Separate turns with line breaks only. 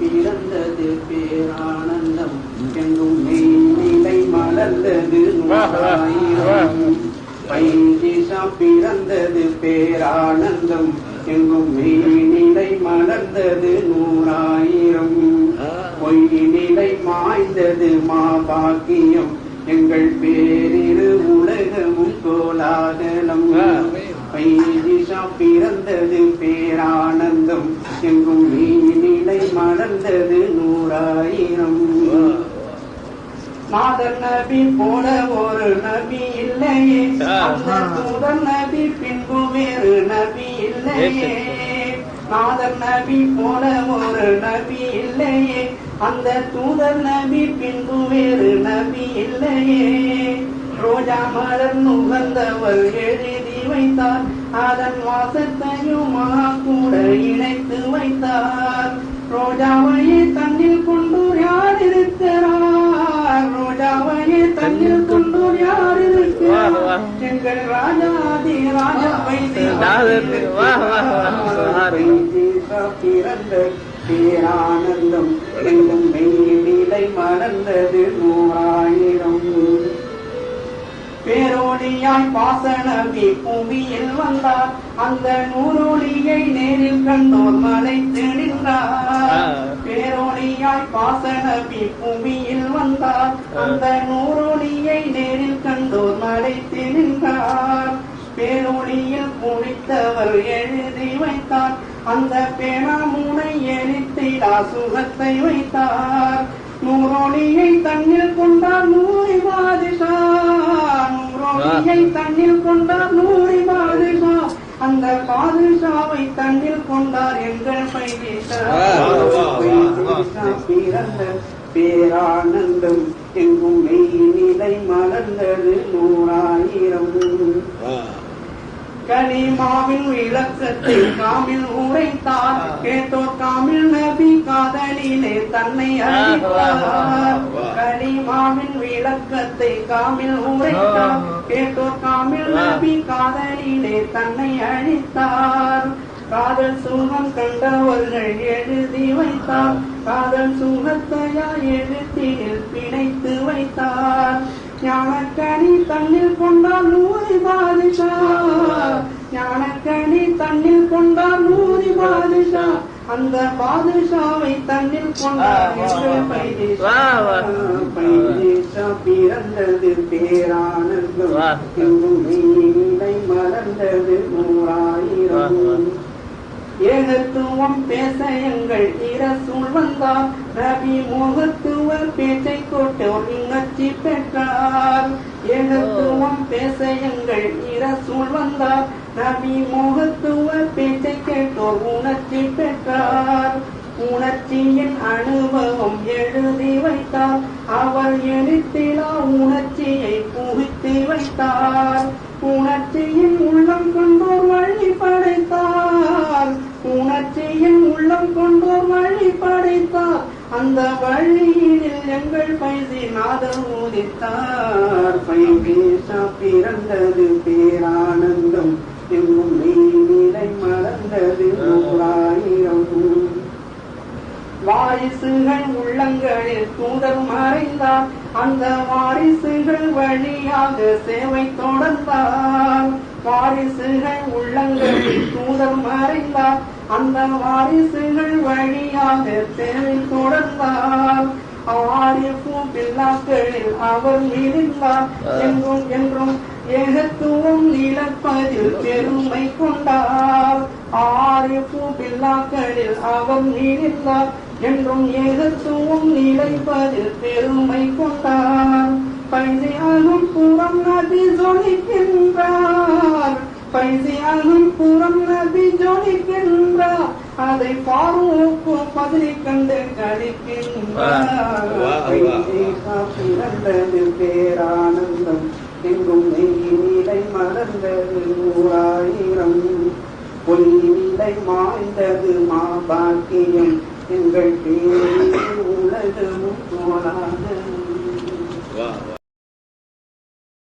பிறந்தது பேரானந்தம் எங்கும் மெய்நிலை மலர்ந்தது நூறாயிரம். பைதிசா பிறந்தது பேரானந்தம் எங்கும் மெய்நிலை மலர்ந்தது நூறாயிரம். பொய்நிலை மாய்ந்தது மாபாக்கியம் எங்கள் பேரிரு உலகமும் கோலாகலம். பைதிசா பிறந்தது பேரானந்தம் எங்கும் மலர்ந்தது நூறாயிரம். நாதர் நபி போல ஒரு நபி இல்லையே. தூதர் நபி பின்பு வேறு நபி இல்லையே. நாதர் நபி போல ஒரு நபி இல்லையே. அந்த தூதர் நபி பின்பு வேறு நபி இல்லையே. ரோஜா மலர் நுகர்ந்தவர் எழுதி வைத்தார். அதன் வாசத்தையும் கூட இணைத்து வைத்தார். ரோஜாவையே தண்ணில் கொண்டு யார் இருக்கிறார் ரோஜாவையே தண்ணில் கொண்டு யார் இருக்கிறார் எங்கள் ராஜாதி ராஜா பிறந்த பேரானந்தம். எங்கும் மெய்நிலை மறந்தது நூறாயிரம் பேரோடியாய் பாசனவி புவியில் வந்தார். அந்த நூறொளியை நேரில் கண்டோர் மலைத்து நின்றார். பேரோடியாய் பாசனவி புவியில் வந்தார். அந்த நூறொளியை நேரில் கண்டோர் மலைத்து நின்றார். பேரொளியில் குடித்தவர் எழுதி வைத்தார். அந்த பேணாமுனை எழுத்திடா சுகத்தை வைத்தார். நூறொளியை தண்ணில் கொண்டார். நூறி தண்ணில் கொண்டார் நூறி பாதிஷா அந்த பாதுஷாவை தண்ணில் கொண்டார் எங்கள் பிறந்த பேரானந்தம் எங்கும் மெய்நிலை மலர்ந்தது நூறாயிரம். கனிமாவின் விளக்கத்தை காமில் உரைத்தார் கேட்டோர் காமில் நபி காதலிலே தன்னை அழித்தார் கனிமாவின் விளக்கத்தை காமில் உரைத்தார் கேட்டோர் காமில் நபி காதலிலே தன்னை அழித்தார் காதல் சுகம் கண்டவர்கள் எழுதி வைத்தார் காதல் சுகத்தையா எழுத்தில் பிணைத்து வைத்தார் ஞானக்கனி தண்ணில் கொண்டார் நூறி பாதிஷா. ஞானக்கனி தண்ணில் கொண்டார் நூறி பாதிஷா. அந்த பாதுஷாவை தண்ணில் பைதிஷா. பிறந்தது பேரானந்தம். மறந்தது நூறாயிரம். ஏகத்துவம் பேச எங்கள் இரசூல் வந்தார். ரவி முகத்துவ பேச்சை கொட்டோர் இங்கச்சி பெற்றார். ஏகத்துவம் பேச எங்கள் இரசூல் வந்தார். ரவி முகத்துவர் பேச்சை கேட்டோர் உணர்ச்சி பெற்றார். உணர்ச்சியின் அனுபவம் எழுதி வைத்தார். அவர் எழுத்திலா உணர்ச்சி அந்த வழியில் எங்கள் பைசி நாதம் உதித்தார். பைபேசா பிறந்தது பேரானந்தம். எங்கும் நீரை மறந்தது நூறாயிரம் வாரிசுகள் உள்ளங்களில் தூதர் மறைந்தார். அந்த வாரிசுகள் வழியாக சேவை தொடர்ந்தார். வாரிசுகள் உள்ளங்களில் தூதர் மறைந்தார் அந்த வாரிசுகள் வழியாக தேவை தொடர்ந்தார். ஆரிஃபு பில்லாக்களில் அவர் மிதிந்தார் என்றும் என்றும் ஏகத்துவம் நிலப்பதில் பெருமை கொண்டார். ஆரிஃபு பில்லாக்களில் அவர் இருந்தார். என்றும் ஏகத்துவம் நிலைப்பதில் பெருமை கொண்டார். பைசி அருள் புறம் நபி ஜொலிக்கின்றார். பைசி அருள் புறம் நபி ஜொலிக்கின்றார். அதை பார்வோக்கு பதிலை கண்டு கழிக்கின்றார். பிறந்தது பேரானந்தம். எங்கும் மெய்நிலை மறந்தது நூறாயிரம். பொய்நிலை மாய்ந்தது மாபாக்கியம். எங்கள் பேரில் உலகமும் போனாது